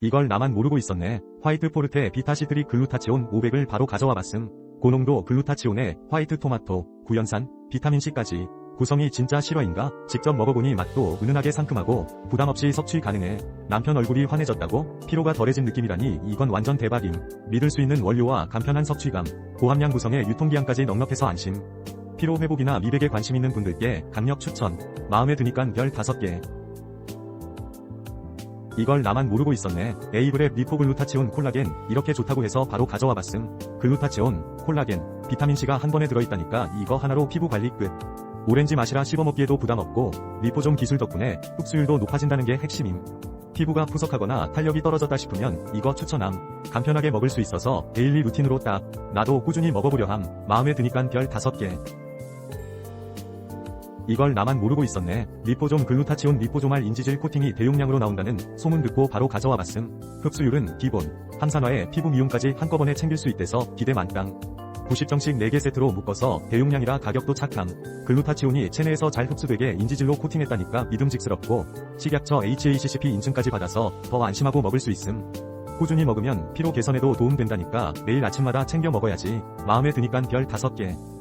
이걸 나만 모르고 있었네. 화이트 포르테 비타시트리 글루타치온 500을 바로 가져와 봤음. 고농도 글루타치온에 화이트 토마토, 구연산, 비타민C까지. 구성이 진짜 실화인가? 직접 먹어보니 맛도 은은하게 상큼하고 부담 없이 섭취 가능해. 남편 얼굴이 환해졌다고? 피로가 덜해진 느낌이라니 이건 완전 대박임. 믿을 수 있는 원료와 간편한 섭취감, 고함량 구성에 유통기한까지 넉넉해서 안심. 피로 회복이나 미백에 관심 있는 분들께 강력 추천. 마음에 드니깐 별 5개. 이걸 나만 모르고 있었네. 에이브랩 리포글루타치온 콜라겐 이렇게 좋다고 해서 바로 가져와 봤음. 글루타치온, 콜라겐, 비타민C가 한 번에 들어있다니까 이거 하나로 피부 관리 끝. 오렌지 맛이라 씹어먹기에도 부담 없고 리포좀 기술 덕분에 흡수율도 높아진다는 게 핵심임. 피부가 푸석하거나 탄력이 떨어졌다 싶으면 이거 추천함. 간편하게 먹을 수 있어서 데일리 루틴으로 딱. 나도 꾸준히 먹어보려 함. 마음에 드니깐 별 5개. 이걸 나만 모르고 있었네. 리포좀 글루타치온 리포조말 인지질 코팅이 대용량으로 나온다는 소문 듣고 바로 가져와 봤음. 흡수율은 기본. 항산화에 피부 미용까지 한꺼번에 챙길 수 있대서 기대 만땅. 90정씩 4개 세트로 묶어서 대용량이라 가격도 착함. 글루타치온이 체내에서 잘 흡수되게 인지질로 코팅했다니까 믿음직스럽고 식약처 HACCP 인증까지 받아서 더 안심하고 먹을 수 있음. 꾸준히 먹으면 피로 개선에도 도움된다니까 매일 아침마다 챙겨 먹어야지. 마음에 드니깐 별 5개.